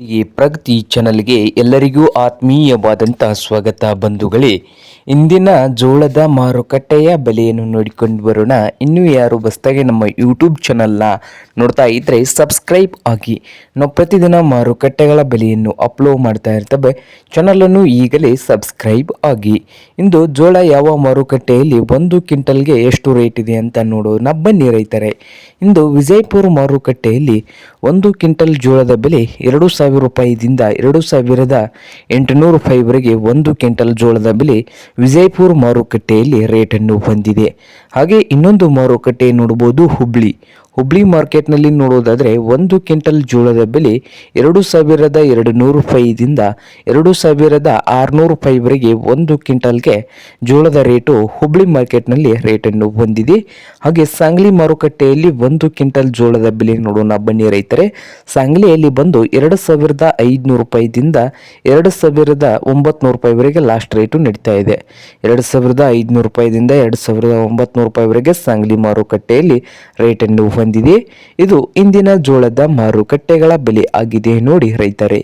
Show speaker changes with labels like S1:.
S1: ಈ ಪ್ರಗತಿ ಚಾನಲ್ಗೆ ಎಲ್ಲರಿಗೂ ಆತ್ಮೀಯವಾದಂತಹ ಸ್ವಾಗತ ಬಂಧುಗಳೇ. ಇಂದಿನ ಜೋಳದ ಮಾರುಕಟ್ಟೆಯ ಬೆಲೆಯನ್ನು ನೋಡಿಕೊಂಡು ಬರೋಣ. ಇನ್ನೂ ಯಾರು ಬಸ್ತಾಗೆ ನಮ್ಮ ಯೂಟ್ಯೂಬ್ ಚಾನಲ್ನ ನೋಡ್ತಾ ಇದ್ದರೆ ಸಬ್ಸ್ಕ್ರೈಬ್ ಆಗಿ. ನಾವು ಪ್ರತಿದಿನ ಮಾರುಕಟ್ಟೆಗಳ ಬೆಲೆಯನ್ನು ಅಪ್ಲೋಡ್ ಮಾಡ್ತಾ ಇರ್ತವೆ. ಚಾನಲನ್ನು ಈಗಲೇ ಸಬ್ಸ್ಕ್ರೈಬ್ ಆಗಿ. ಇಂದು ಜೋಳ ಯಾವ ಮಾರುಕಟ್ಟೆಯಲ್ಲಿ ಒಂದು ಕ್ವಿಂಟಲ್ಗೆ ಎಷ್ಟು ರೇಟ್ ಇದೆ ಅಂತ ನೋಡೋಣ. ಬನ್ನಿ ರೈತರೆ. ಇಂದು ವಿಜಯಪುರ ಮಾರುಕಟ್ಟೆಯಲ್ಲಿ ಒಂದು ಕ್ವಿಂಟಲ್ ಜೋಳದ ಬೆಲೆ ಎರಡು ಸಾವಿರ ರೂಪಾಯಿದಿಂದ ಎರಡು ಸಾವಿರದ ಎಂಟುನೂರು ರೂಪಾಯಿವರೆಗೆ ಒಂದು ಕ್ವಿಂಟಲ್ ಜೋಳದ ಬೆಲೆ ವಿಜಯಪುರ ಮಾರುಕಟ್ಟೆಯಲ್ಲಿ ರೇಟನ್ನು ಹೊಂದಿದೆ. ಹಾಗೆ ಇನ್ನೊಂದು ಮಾರುಕಟ್ಟೆ ನೋಡಬಹುದು ಹುಬ್ಳಿ. ಹುಬ್ಳಿ ಮಾರ್ಕೆಟ್ನಲ್ಲಿ ನೋಡೋದಾದರೆ ಒಂದು ಕ್ವಿಂಟಲ್ ಜೋಳದ ಬೆಲೆ ಎರಡು ಸಾವಿರದ ಎರಡು ನೂರು ರೂಪಾಯಿದಿಂದ ಎರಡು ಸಾವಿರದ ಆರುನೂರು ರೂಪಾಯಿವರೆಗೆ ಒಂದು ಕ್ವಿಂಟಲ್ಗೆ ಜೋಳದ ರೇಟು ಹುಬ್ಳಿ ಮಾರ್ಕೆಟ್ನಲ್ಲಿ ರೇಟನ್ನು ಹೊಂದಿದೆ. ಹಾಗೆ ಸಾಂಗ್ಲಿ ಮಾರುಕಟ್ಟೆಯಲ್ಲಿ ಒಂದು ಕ್ವಿಂಟಲ್ ಜೋಳದ ಬೆಲೆ ನೋಡೋಣ ಬನ್ನಿ ರೈತರೆ. ಸಾಂಗ್ಲಿಯಲ್ಲಿ ಬಂದು ಎರಡು ಸಾವಿರದ ಐದುನೂರು ರೂಪಾಯಿದಿಂದ ಎರಡು ಸಾವಿರದ ಒಂಬತ್ನೂರು ರೂಪಾಯಿವರೆಗೆ ಲಾಸ್ಟ್ ರೇಟು ನಡೀತಾ ಇದೆ. ಎರಡು ಸಾವಿರದ ಐದುನೂರು ರೂಪಾಯಿದಿಂದ ಎರಡು ಸಾವಿರದ ಒಂಬತ್ನೂರು ರೂಪಾಯಿವರೆಗೆ ಸಾಂಗ್ಲಿ ಮಾರುಕಟ್ಟೆಯಲ್ಲಿ ರೇಟನ್ನು ಹೊಂದಿದೆ. ಇದು ಇಂದಿನ ಜೋಳದ ಮಾರುಕಟ್ಟೆಗಳ ಬೆಲೆ ಆಗಿದೆ ನೋಡಿ ರೈತರೇ.